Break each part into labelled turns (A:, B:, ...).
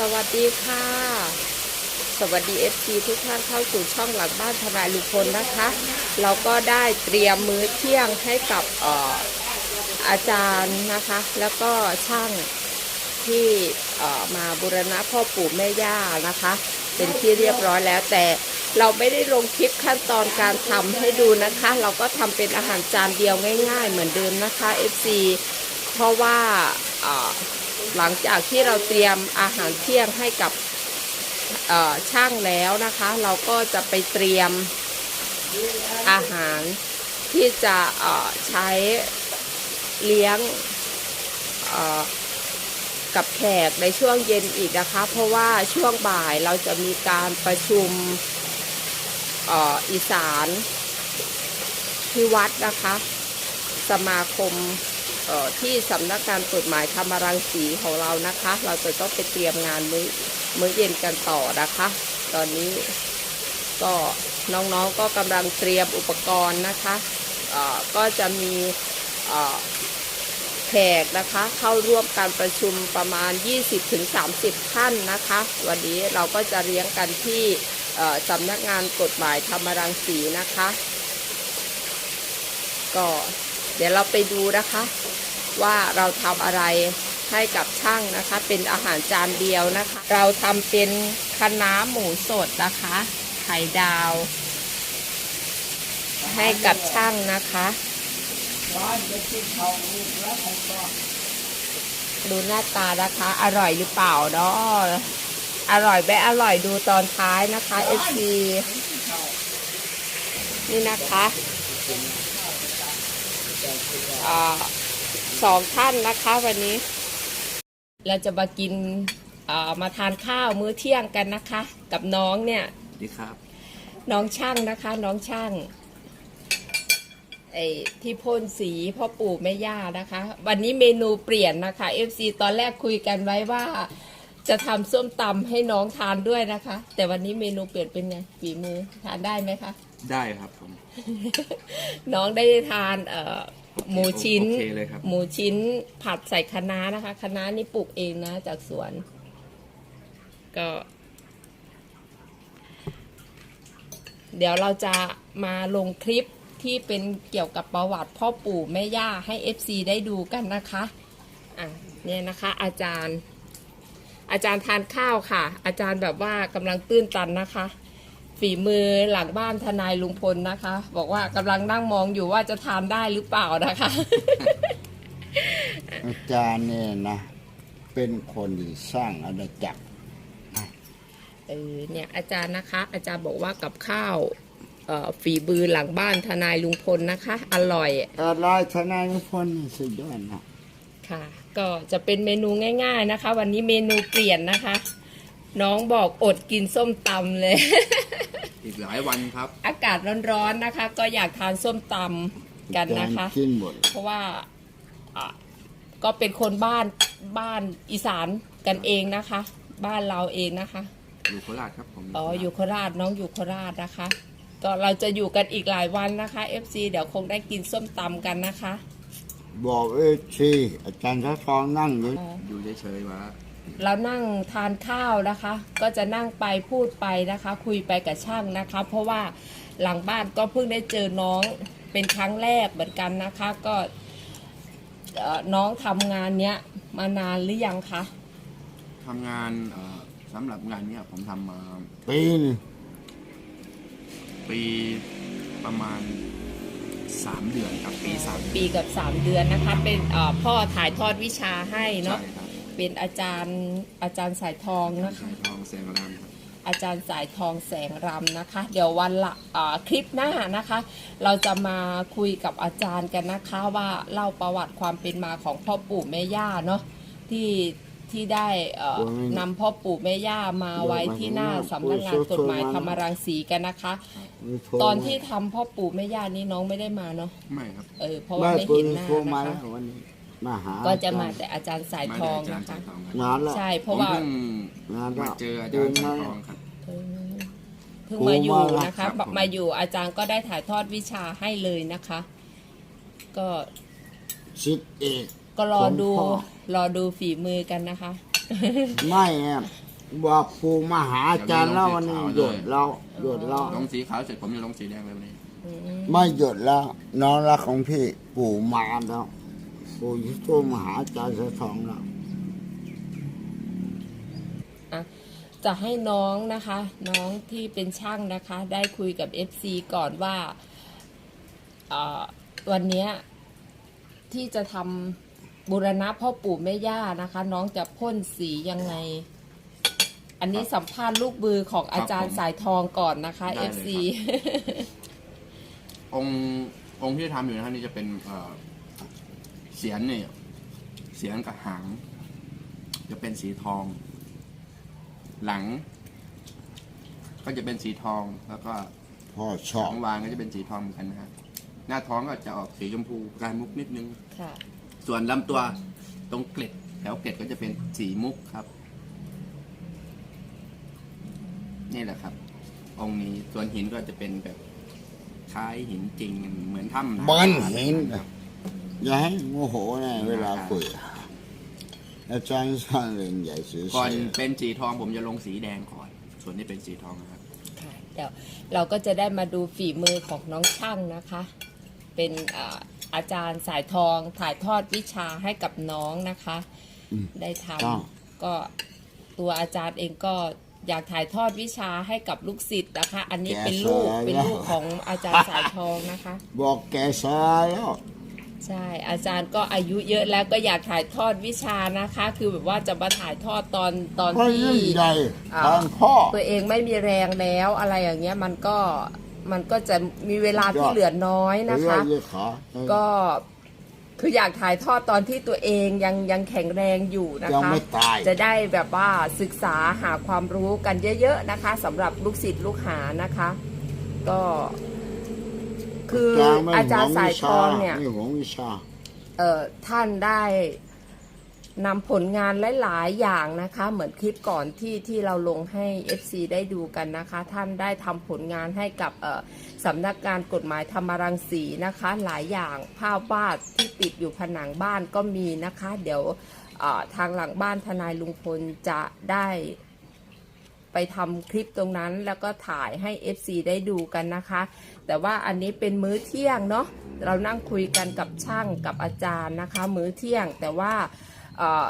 A: สวัสดีค่ะ สวัสดี FC ทุกท่านเข้าสู่ช่องหลังบ้านทนายลุงพลนะคะ เราก็ได้เตรียมมื้อเที่ยงให้กับออาจารย์นะคะ แล้วก็ช่างที่มาบูรณะพ่อปู่แม่ย่านะคะ เป็นที่เรียบร้อยแล้วแต่เราไม่ได้ลงคลิปขั้นตอนการทำให้ดูนะคะ เราก็ทำเป็นอาหารจานเดียวง่าย ๆ เหมือนเดิมนะคะ FC เพราะว่า หลังจากที่เราเตรียมอาหารเที่ยงให้กับช่างแล้วนะคะ เราก็จะไปเตรียมอาหารที่จะใช้เลี้ยงกับแขกในช่วงเย็นอีกนะคะ เพราะว่าช่วงบ่ายเราจะมีการประชุมออีสานที่วัดนะคะ สมาคม ที่สำนักงานกฎหมายธรรมรังสีของเรานะคะ เราจะต้องไปเตรียมงานมื้อมื้อเย็นกันต่อนะคะ ตอนนี้ก็น้องๆก็กำลังเตรียมอุปกรณ์นะคะก็จะมีแขกนะคะเข้าร่วมการประชุมประมาณ 20-30 ท่านนะคะ วันนี้เราก็จะเลี้ยงกันที่สำนักงานกฎหมายธรรมรังสีนะคะ ก็เดี๋ยวเราไปดูนะคะ ว่าเราทำอะไรให้กับช่างนะคะ เป็นอาหารจานเดียวนะคะ เราทำเป็นคะน้าหมูสดนะคะ ไข่ดาว ให้กับช่างนะคะดูหน้าตานะคะ อร่อยหรือเปล่าเนาะอร่อยไม่อร่อยดูตอนท้ายนะคะ FC นี่นะคะอ่า สองท่านนะคะวันนี้ เราจะมากินอ่ามาทานข้าวมื้อเที่ยงกันนะคะ กับน้องเนี่ย
B: ดีครับ
A: น้องช่างนะคะ น้องช่างไอ้ที่พ่นสีพ่อปู่แม่ย่านะคะ วันนี้เมนูเปลี่ยนนะคะ FC ตอนแรกคุยกันไว้ว่า จะทำส้มตำให้น้องทานด้วยนะคะ แต่วันนี้เมนูเปลี่ยนเป็นไงฝีมือทานได้ไหมคะ
B: ได้ครับผม
A: น้องได้ทานเอ่อ หมูชิ้น
B: โอเคเลยครับ
A: หมูชิ้นผัดใส่คะน้านะคะ คะน้านี่ปลูกเองนะ จากสวน ก็ เดี๋ยวเราจะมาลงคลิปที่เป็นเกี่ยวกับประวัติพ่อปู่แม่ย่าให้ FC ได้ดูกันนะคะ อะเนี่ยนะคะ อาจารย์ อาจารย์ทานข้าวค่ะ อาจารย์แบบว่ากำลังตื้นตันนะคะ ฝีมือหลังบ้านทนายลุงพลนะคะ บอกว่ากำลังนั่งมองอยู่ว่าจะทานได้หรือเปล่านะคะ
C: อาจารย์เนี่ยนะ เป็นคนที่สร้างอาณาจักร
A: เออเนี่ยอาจารย์นะคะ อาจารย์บอกว่ากับข้าวเอ่อฝีมือหลังบ้านทนายลุงพลนะคะ อร่อย
C: อะไรทนายนิพนธ์นี่สุดยอดนะ
A: ค่ะ ก็จะเป็นเมนูง่าย ๆนะคะ วันนี้เมนูเปลี่ยนนะคะ น้องบอกอดกินส้มตำเลย
B: อีกหลายวันครับ
A: อากาศร้อนๆนะคะ ก็อยากทานส้มตำกันนะคะ
C: อาจารย์กินหมด
A: เพราะว่าอะก็เป็นคนบ้านบ้านอีสานกันเองนะคะ บ้านเราเองนะคะ
B: อยู่โคราชครับผม
A: อ๋ออยู่โคราชน้องอยู่โคราชนะคะ ก็เราจะอยู่กันอีกหลายวันนะคะ FC เดี๋ยวคงได้กินส้มตำกันนะคะ
C: บอกเออชีอาจารย์ทศองนั่งอยู่
B: อยู่เฉยๆวะ
A: เรานั่งทานข้าวนะคะ ก็จะนั่งไปพูดไปนะคะ คุยไปกับช่างนะคะ เพราะว่าหลังบ้านก็เพิ่งได้เจอน้องเป็นครั้งแรกเหมือนกันนะคะ ก็เอ่อน้องทำงานเนี้ยมานานหรือยังคะ
B: ทำงานเอ่อสำหรับงานเนี้ยผมทำมา
C: ปีนง
B: ปีประมาณสามเดือนครับปีสาม
A: ปีกับ3เดือนนะคะ เป็นเอ่อพ่อถ่ายทอดวิชาให้
B: ใช่
A: เนาะ
B: ครับ
A: เป็นอาจารย์อาจารย์สายทองนะคะ
B: สายทองแสงรามครับ
A: อาจารย์สายทองแสงรำนะคะ เดี๋ยววันละอ่าคลิปหน้านะคะ เราจะมาคุยกับอาจารย์กันนะคะว่าเล่าประวัติความเป็นมาของพ่อปู่แม่ย่าเนาะที่ที่ได้เอ่อนำพ่อปู่แม่ย่ามาไว้ที่หน้าสำนักงานกฎหมายธรรมรังสีกันนะคะ
C: มีโทร
A: ตอนที่ทำพ่อปู่แม่ย่านี่น้องไม่ได้มาเนาะ
B: ไม่ครับ
A: เออเพราะว่า
C: ไม่
A: ไม่
C: ปื
A: เห็
C: น
A: นหน้า
C: โทรมา
A: นะ
C: แล้ว
A: คะ
C: วันนี้ มาหา
A: ก็จะมา
C: อรย์
A: แต่อาจารย์สาย
B: มา
A: ท
B: ได้
A: อง
B: อาจารย์
A: นะคะ
B: สายทองครับ
C: นานแล้ว
A: ใช่เพ
B: ผ
A: ราะ
B: ม
A: ว่า
B: เพิ่ง
C: งานก็
B: มาเจออาจารย์สายทองครับ
A: เออเพิ่งมาอยู่นะ
B: ครั
A: คะ
B: บผม
A: มาอยู่อาจารย์ก็ได้ถ่ายทอดวิชาให้เลยนะคะ ก็
C: สิทธิเอก
A: ก็รอดู
C: ของพ่อ
A: รอดูฝีมือกันนะคะ
C: ไม่อะบอกปู่มาหาอาจารย์แล้ววันนี้หยุดแล้วหยุดแล้ว
B: ลงสีขาวเสร็จผมจะลงสีแดงเลยวันนี้
A: อืม
C: ไม่หยุดแล้ว น้องรักของพี่ปู่มาแล้ว ปู่ยิ่งมาหาอาจารย์สะทองแล้ว
A: จะให้น้องนะคะ น้องที่เป็นช่างนะคะ ได้คุยกับ FC ก่อนว่าเอ่อวันเนี้ยที่จะทำบูรณะพ่อปู่แม่ย่านะคะ น้องจะพ่นสียังไง อันนี้สัมภาษณ์ลูกบือของอาจารย์สายทองก่อนนะคะ FC
B: องค์องค์ที่ทำอยู่นะครับนี่จะเป็น เอ่อเสียนเนี่ยเสียนกับหาง จะเป็นสีทอง หลัง ก็จะเป็นสีทองแล้วก็
C: พ่อช
B: ข
C: อบ
B: องวางก็จะเป็นสีทองเหมือนกันนะฮะหน้าท้องก็จะออกสีชมพูกลายมุกนิดนึง
A: ค่ะ
B: ส่วนลำตัวตรงเกล็ดแถวเกล็ดก็จะเป็นสีมุกครับ นี่แหละครับ องค์นี้ส่วนหินก็จะเป็นแบบคล้ายหินจริงเหมือนถ้ำ
C: เบิ้ลหิน อย่าให้โมโหนะเวลาคุยอาจารย์สร้างเรื่องใหญ่สุด
B: ก่อนเป็นสีทองผมจะลงสีแดงก่อน ส่วนนี้เป็นสีทองนะครับ
A: ค่ะเดี๋ยวเราก็จะได้มาดูฝีมือของน้องช่างนะคะ เป็นอ่าอาจารย์สายทองถ่ายทอดวิชาให้กับน้องนะคะได้ทำก็ตัวอาจารย์เองก็อยากถ่ายทอดวิชาให้กับลูกศิษย์นะคะ อันนี้เป็นลูกเป็นลูกของอาจารย์สายทองนะคะ
C: บอกแกซายแล้ว
A: ใช่ อาจารย์ก็อายุเยอะแล้วก็อยากถ่ายทอดวิชานะคะ คือแบบว่าจะมาถ่ายทอดตอนตอน
C: พ่อ
A: ที่
C: ยิ่งใหญ่
A: อ่า
C: ทางพ่อ
A: ตัวเองไม่มีแรงแล้วอะไรอย่างเงี้ยมันก็มันก็จะมีเวลาที่เหลือน้อยนะคะ
C: เรื่อยๆขา
A: ก็ คืออยากถ่ายทอดตอนที่ตัวเองยังยังแข็งแรงอยู่นะ
C: ยัง
A: คะ
C: ไม่ตาย
A: จะได้แบบว่าศึกษาหาความรู้กันเยอะ ๆ นะคะสำหรับลูกศิษย์ลูกหานะคะ ก็ คืออาจารย์สายทองเนี่ย
C: ไม่หวงวิชา
A: เอ่อท่านได้นำผลงานหลาย ๆ อย่างนะคะ เหมือนคลิปก่อนที่ที่เราลงให้ FC ได้ดูกันนะคะ ท่านได้ทำผลงานให้กับเอ่อสำนักงานกฎหมายธรรมรังสีนะคะ หลายอย่างภาพวาดที่ติดอยู่ผนังบ้านก็มีนะคะ เดี๋ยวเอ่อทางหลังบ้านทนายลุงพลจะได้ ไปทำคลิปตรงนั้นแล้วก็ถ่ายให้ FC ได้ดูกันนะคะ แต่ว่าอันนี้เป็นมื้อเที่ยงเนาะเรานั่งคุยกันกับช่างกับอาจารย์นะคะ มื้อเที่ยงแต่ว่าเอ่อ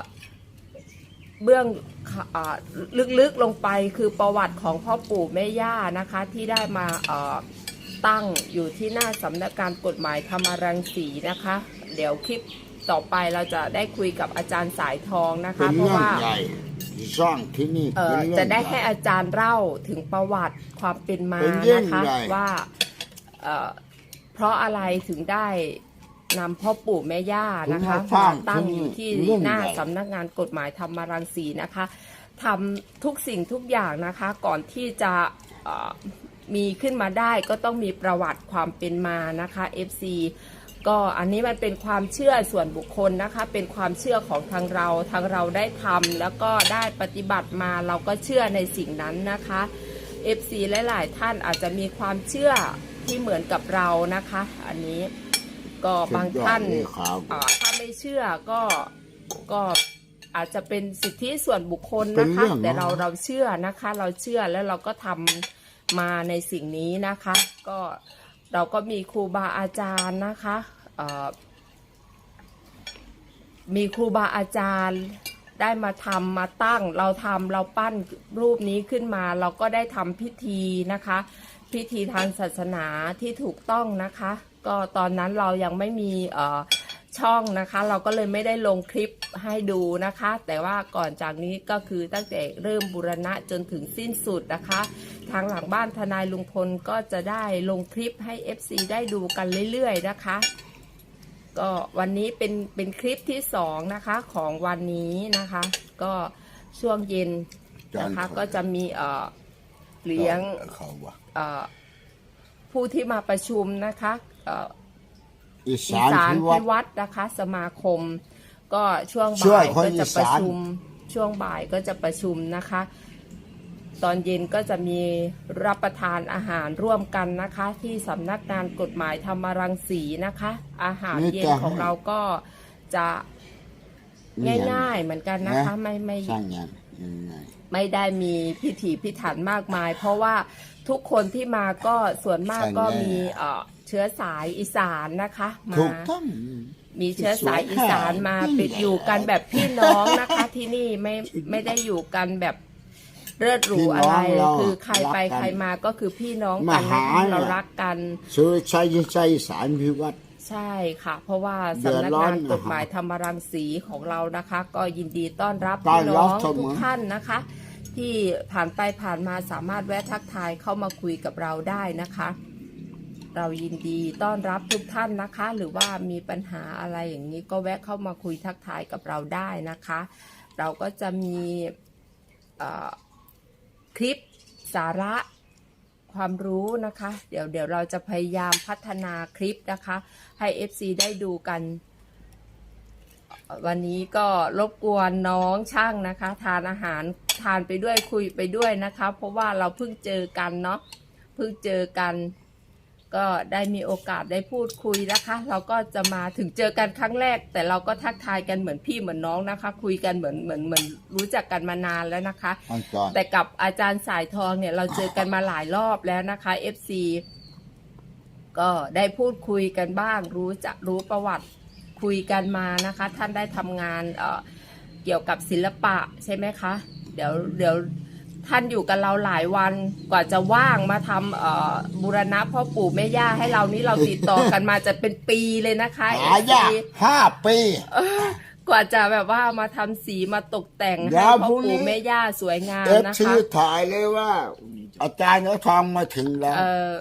A: เบื้องอ่อลึกๆลงไปคือประวัติของพ่อปู่แม่ย่านะคะที่ได้มาตั้งอยู่ที่หน้าสำนักการกฎหมายธรรมรังสีนะคะ เดี๋ยวคลิปต่อไปเราจะได้คุยกับอาจารย์สายทองนะคะ เพราะว่า
C: สร้างที่นี่
A: เอ่อ
C: เป็นเรื่อง
A: จะได้
C: ญ่
A: ให้อาจารย์เล่าถึงประวัติความเป็นมา
C: เป็นเรื่อง
A: นะคะ
C: ใหญ่
A: ว่าเอ่อเพราะอะไรถึงได้นำพ่อปู่แม่ย่านะคะ
C: ถึงมาสร้าง
A: มาตั้งอยู่ที่
C: เรื่อง
A: หน้า
C: ใหญ่
A: สำนักงานกฎหมายธรรมรังสีนะคะทำทุกสิ่งทุกอย่างนะคะ ก่อนที่จะเอ่อมีขึ้นมาได้ก็ต้องมีประวัติความเป็นมานะคะ FC ก็อันนี้มันเป็นความเชื่อส่วนบุคคลนะคะ เป็นความเชื่อของทางเรา ทางเราได้ทำแล้วก็ได้ปฏิบัติมาเราก็เชื่อในสิ่งนั้นนะคะ FC หลาย ๆ ท่านอาจจะมีความเชื่อที่เหมือนกับเรานะคะ อันนี้ก็บางท่าน
C: สุดยอดเลยครับ
A: อ่าถ้าไม่เชื่อก็ก็อาจจะเป็นสิทธิส่วนบุคคล
C: เป็น
A: นะ
C: เรื่
A: คะ
C: อง
A: แต่เรา
C: เนอะ
A: เราเชื่อนะคะ เราเชื่อแล้วเราก็ทำมาในสิ่งนี้นะคะ ก็ เราก็มีครูบาอาจารย์นะคะมีครูบาอาจารย์ได้มาทำมาตั้ง เราทำเราปั้นรูปนี้ขึ้นมา เราก็ได้ทำพิธีนะคะ พิธีทางศาสนาที่ถูกต้องนะคะ ก็ตอนนั้นเรายังไม่มีช่องนะคะ เราก็เลยไม่ได้ลงคลิปให้ดูนะคะ แต่ว่าก่อนจากนี้ก็คือตั้งแต่เริ่มบูรณะจนถึงสิ้นสุดนะคะ ทางหลังบ้านทนายลุงพลก็จะได้ลงคลิปให้ FC ได้ดูกันเรื่อยๆนะคะ ก็วันนี้เป็นเป็นคลิปที่สองนะคะของวันนี้นะคะ ก็ช่วงเย็นนะคะก็จะมีเอ่อเลี้ยง
C: เขาว่า
A: เอ่อผู้ที่มาประชุมนะคะเอ่อ
C: อี
A: อี
C: สาน
A: สาน
C: ที่วั
A: พิ
C: ด
A: วัดนะคะ สมาคม ก็ช่วง
C: ช่ว
A: บ่ายย
C: คน
A: ก็จะ
C: อีสาน
A: ประชุม ช่วงบ่ายก็จะประชุมนะคะ ตอนเย็นก็จะมีรับประทานอาหารร่วมกันนะคะ ที่สำนักงานกฎหมายธรรมรังสีนะคะ อาหารเย็นของเราก็จะง่ายๆเหมือนกันนะคะ ไม่ไม่
C: สร้างงานยังไง
A: ไม่ได้มีพิถีพิถันมากมาย เพราะว่าทุกคนที่มาก็ส่วนมากก็มีเอ่อเชื้อสายอีสานนะคะมา
C: ถูกต้อง
A: มีเชื้อสายอีสานมาปิดอยู่กันแบบพี่น้องนะคะ ที่นี่ไม่ไม่ได้อยู่กันแบบ เลิศหรูอะไร
C: พี่น้องเรา
A: คือใครไป
C: รักกัน
A: ใครมาก็คือพี่น้องกันนะ
C: มา
A: คะ
C: หา
A: เรารักกัน
C: ซื้อใช้ใช้สารพิวัตร
A: ใช่ค่ะ เพราะว่า
C: เดือด
A: สำนัก
C: ร้อน
A: งาน
C: นะ
A: กฎหมายธรรมรังสีของเรานะคะ ก็ยินดีต้อนรับ
C: ต้อ
A: พี่
C: น
A: น้
C: รั
A: อบง
C: เสมอ
A: ทุกท่านนะคะ ที่ผ่านไปผ่านมาสามารถแวะทักทายเข้ามาคุยกับเราได้นะคะ เรายินดีต้อนรับทุกท่านนะคะ หรือว่ามีปัญหาอะไรอย่างนี้ก็แวะเข้ามาคุยทักทายกับเราได้นะคะ เราก็จะมีเอ่อ คลิปสาระความรู้นะคะ เดี๋ยวเดี๋ยวเราจะพยายามพัฒนาคลิปนะคะ ให้ FC ได้ดูกัน วันนี้ก็รบกวนน้องช่างนะคะ ทานอาหารทานไปด้วยคุยไปด้วยนะคะ เพราะว่าเราเพิ่งเจอกันเนาะเพิ่งเจอกัน ก็ได้มีโอกาสได้พูดคุยนะคะ เราก็จะมาถึงเจอกันครั้งแรก แต่เราก็ทักทายกันเหมือนพี่เหมือนน้องนะคะ คุยกันเหมือนเหมือนเหมือนรู้จักกันมานานแล้วนะคะ
C: อาจารย์
A: แต่กับอาจารย์สายทองเนี่ยเราเจอกันมาหลายรอบแล้วนะคะ FC ก็ได้พูดคุยกันบ้าง รู้จะรู้ประวัติคุยกันมานะคะ ท่านได้ทำงานเอ่อเกี่ยวกับศิลปะใช่ไหมคะ เดี๋ยวเดี๋ยว ท่านอยู่กับเราหลายวันกว่าจะว่างมาทำเอ่อบูรณะพ่อปู่แม่ย่าให้เรานี่เราติดต่อกันมาจะเป็นปีเลยนะคะ
C: หายาก
A: FC
C: ห้าปี
A: เออกว่าจะแบบว่ามาทำสีมาตกแต่ง
C: เดี๋
A: ให้
C: ยว
A: พ่อ
C: พรุ่งนี้
A: ปู่แม่ย่าสวยงาม
C: เอฟ
A: นะ
C: ซี
A: คะ
C: ถ่ายเลยว่า อาจารย์เขาทำมาถึงแล้ว
A: เอ่อ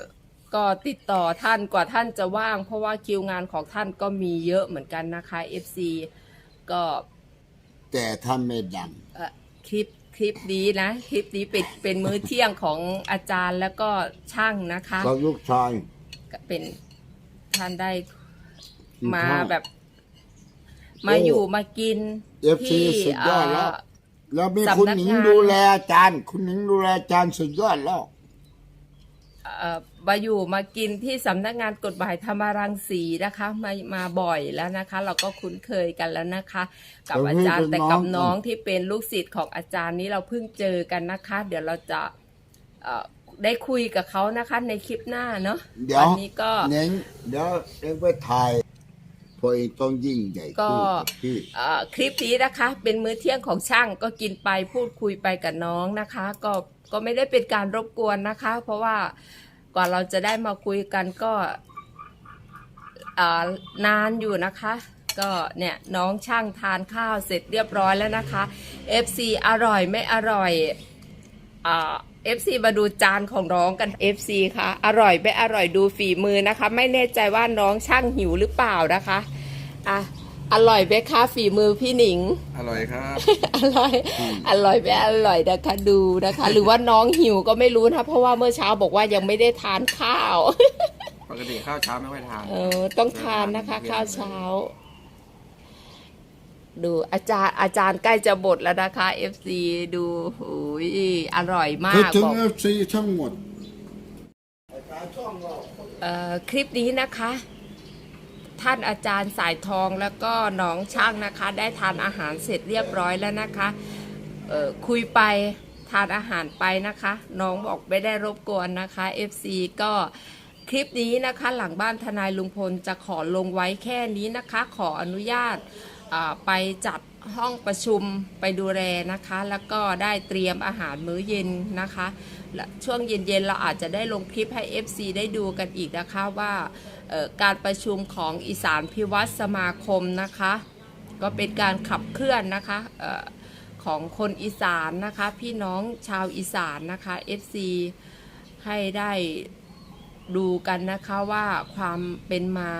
A: ก็ติดต่อท่านกว่าท่านจะว่าง เพราะว่าคิวงานของท่านก็มีเยอะเหมือนกันนะคะ FC ก็
C: แต่ท่านไม่ดัง
A: เอ่อ คลิปคลิปนี้นะคลิปนี้เป็นเป็นมื้อเที่ยงของอาจารย์แล้วก็ช่างนะคะ
C: กับลูกชาย
A: ก็เป็นท่านได้
C: กิน
A: มา
C: ข้าว
A: แบบ มาอยู่มากิน
C: FC
A: ที่
C: สุดยอดแล้ว
A: เอ่อ
C: แล้วมี
A: สำนัก
C: คุณหญิง
A: งาน
C: ดูแลอาจารย์ คุณหญิงดูแลอาจารย์สุดยอดแล้ว
A: เอ่อ มาอยู่มากินที่สำนักงานกฎหมายธรรมรังสีนะคะมามาบ่อยแล้วนะคะ เราก็คุ้นเคยกันแล้วนะคะ กับ
C: เออ
A: อาจารย์
C: เป็น
A: แต่
C: น้อง
A: กับน้องที่เป็นลูกศิษย์ของอาจารย์นี้เราเพิ่งเจอกันนะคะ เดี๋ยวเราจะเอ่อได้คุยกับเขานะคะในคลิปหน้าเนาะ
C: เดี๋ยว
A: วันี้ก็
C: เน้นเดี๋ยวเอ็งไปถ่ายพอเองต้องยิ่งใหญ่
A: ก็
C: คู่กับพี่
A: เอ่อคลิปนี้นะคะ เป็นมื้อเที่ยงของช่างก็กินไปพูดคุยไปกับน้องนะคะ ก็ก็ไม่ได้เป็นการรบกวนนะคะ เพราะว่าก ว่าเราจะได้มาคุยกันก็นานอยู่นะคะ ก็เนี่ยน้องช่างทานข้าวเสร็จเรียบร้อยแล้วนะคะ FC อร่อยไม่อร่อยอ่า FC มาดูจานของน้องกัน FC ค่ะ อร่อยไม่อร่อยดูฝีมือนะคะ ไม่แน่ใจว่าน้องช่างหิวหรือเปล่านะคะอะ อร่อยไหมคะฝีมือพี่หนิง
B: อร่อยครับ
A: อร่อย อร่อยไม่อร่อยนะคะดูนะคะ หรือว่าน้องหิวก็ไม่รู้นะเพราะว่าเมื่อเช้าบอกว่ายังไม่ได้ทานข้าว
B: ปกติข้าวเช้าไม่ค่อยทาน
A: เออ ต้องทานนะคะ ข้าวเช้า ดูอาจารย์อาจารย์ใกล้จะบดแล้วนะคะ FC ดูหูยอร่อยมา
C: คิด
A: ก
C: ถึง
A: บอก
C: เอฟซีทั้งหมด
A: เอ่อคลิปนี้นะคะ ท่านอาจารย์สายทองแล้วก็น้องช่างนะคะ ได้ทานอาหารเสร็จเรียบร้อยแล้วนะคะคุยไปทานอาหารไปนะคะ น้องบอกไม่ได้รบกวนนะคะ FC ก็คลิปนี้นะคะหลังบ้านทนายลุงพลจะขอลงไว้แค่นี้นะคะ ขออนุญาตไปจัดห้องประชุมไปดูแลนะคะ แล้วก็ได้เตรียมอาหารมื้อเย็นนะคะ ช่วงเย็นๆเราอาจจะได้ลงคลิปให้ FC ได้ดูกันอีกนะคะว่า การประชุมของอีสานพิวัตรสมาคมนะคะ ก็เป็นการขับเคลื่อนนะคะออของคนอีสานนะคะ พี่น้องชาวอีสานนะคะ FC ให้ได้ดูกันนะคะว่าความเป็นมา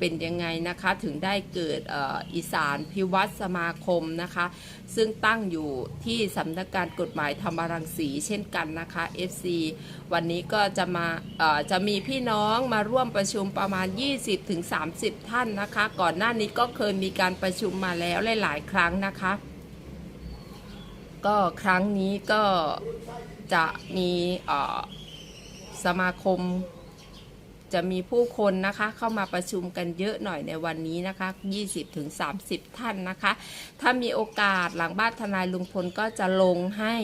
A: เป็นยังไงนะคะถึงได้เกิดอ,อีสานพิวัตรสมาคมนะคะ ซึ่งตั้งอยู่ที่สำนักงานกฎหมายธรรมรังสีเช่นกันนะคะ FC วันนี้ก็จะมาจะมีพี่น้องมาร่วมประชุมประมาณ 20-30 ท่านนะคะ ก่อนหน้านี้ก็เคยมีการประชุมมาแล้วหลาย ๆ ครั้งนะคะ ก็ครั้งนี้ก็จะมีสมาคม จะมีผู้คนนะคะเข้ามาประชุมกันเยอะหน่อยในวันนี้นะคะ 20-30 ท่านนะคะ ถ้ามีโอกาสหลังบ้านทนายลุงพลก็จะลงให้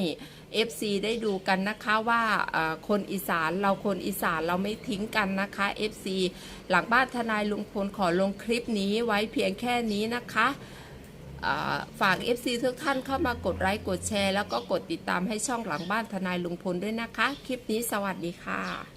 A: FC ได้ดูกันนะคะว่าคนอีสานเราคนอีสานเราไม่ทิ้งกันนะคะ FC หลังบ้านทนายลุงพลขอลงคลิปนี้ไว้เพียงแค่นี้นะคะฝาก FC ทุกท่านเข้ามากดไลค์กดแชร์ แล้วก็กดติดตามให้ช่องหลังบ้านทนายลุงพลด้วยนะคะ คลิปนี้สวัสดีค่ะ